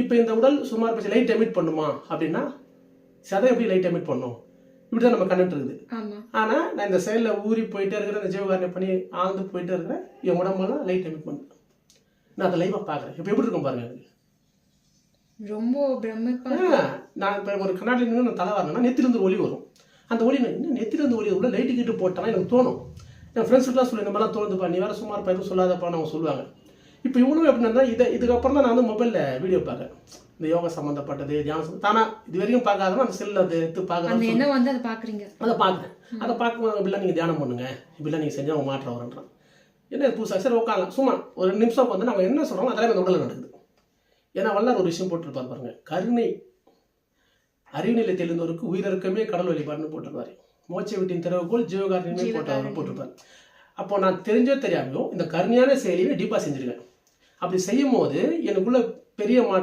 இப்போ இந்த உடல் சுமார் பட்சம் லைட் எமிட் பண்ணுமா? அப்படின்னா சதை எப்படி லைட் எமிட் பண்ணும்? இப்படி தான் நம்ம கண்டுட்டு இருக்குது. ஆனால் நான் இந்த செயலில் ஊறி போயிட்டே இருக்கிற இந்த ஜீவகாரணை பண்ணி ஆழ்ந்து போயிட்டே இருக்கிறேன் என் உடம்பெல்லாம் லைட் எமிட் பண்ணுறேன் நான் அதை லைவாக பார்க்குறேன். இப்போ எப்படி இருக்கும் பாருங்க? ரொம்ப நான் இப்போ ஒரு கண்ணாடி நான் தலை வரணும்னா நெத்திலிருந்து ஒளி வரும். அந்த ஒளி நான் இன்னும் நெத்திலிருந்து ஒளி? உள்ள லைட்டு கிட்டு போட்டேன்னா எனக்கு தோணும். என் ஃப்ரெண்ட்ஸுக்குலாம் சொல்லி இந்த மாதிரிலாம் தோணுதுப்பா. நீ வேறு சுமார் எதுவும் சொல்லாதப்பான்னு அவங்க சொல்லுவாங்க. இப்போ இவங்களும் எப்படின்னா இதை இதுக்கப்புறம் தான் நான் வந்து மொபைலில் வீடியோ பார்க்குறேன். இந்த யோகா சம்மந்தப்பட்டது தியானம் தானா இது வரைக்கும் பார்க்காதவங்க அந்த செல்லில் அதை எடுத்து பார்க்குறேன் எண்ணம் வந்து அதை பாக்குறீங்க அதை பார்க்குறேன். அதை பார்க்கும்போது இப்படிலாம் நீங்கள் தியானம் பண்ணுங்க. இப்படிலாம் நீங்கள் செஞ்சால் அவங்க மாற்றம் வரன்றான் என்ன புதுசாக சரி உட்காரலாம். சும்மா ஒரு நிமிஷம் வந்து நம்ம என்ன சொல்கிறோமோ அதெல்லாம் இந்த உடலில் நடக்குது. ஏன்னா வல்லார் ஒரு விஷயம் போட்டிருப்பார் பாருங்க. கருணை. அறிவுநிலை தெளிந்தோருக்கு உயிரிழக்கமே கடல் வழிபாடுன்னு போட்டிருப்பாரு. மோட்ச வீட்டின் திறவுகோல் ஜீவகாரணியுமே போட்டவர் போட்டிருப்பார். அப்போ நான் தெரிஞ்சோ தெரியாமையோ இந்த கருணையான செயலியை டீப்பாக செஞ்சிருக்கேன் அப்படி செய்யும் போது எனக்குள்ள பெரிய மாற்றம்